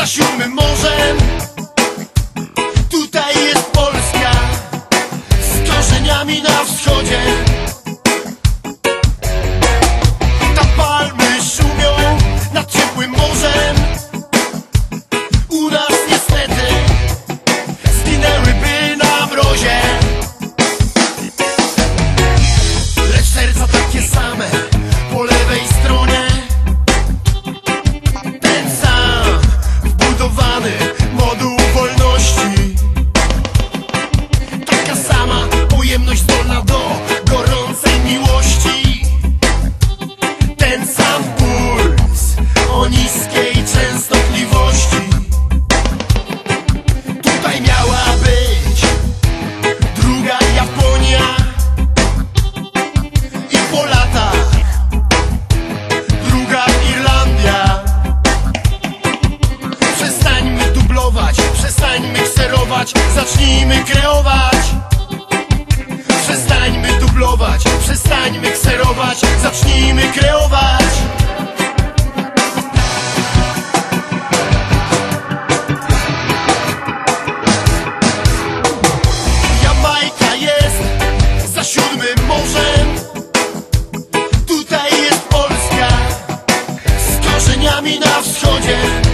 za siódmym morzem. Tutaj jest Polska z korzeniami na wschodzie zdolna do gorącej miłości. Ten sam puls o niskiej częstotliwości. Tutaj miała być druga Japonia. I po latach druga Irlandia. Przestańmy dublować, przestańmy kserować, zacznijmy kreować dublować. Przestańmy kserować, zacznijmy kreować. Jamajka jest za siódmym morzem. Tutaj jest Polska z korzeniami na wschodzie.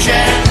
explosion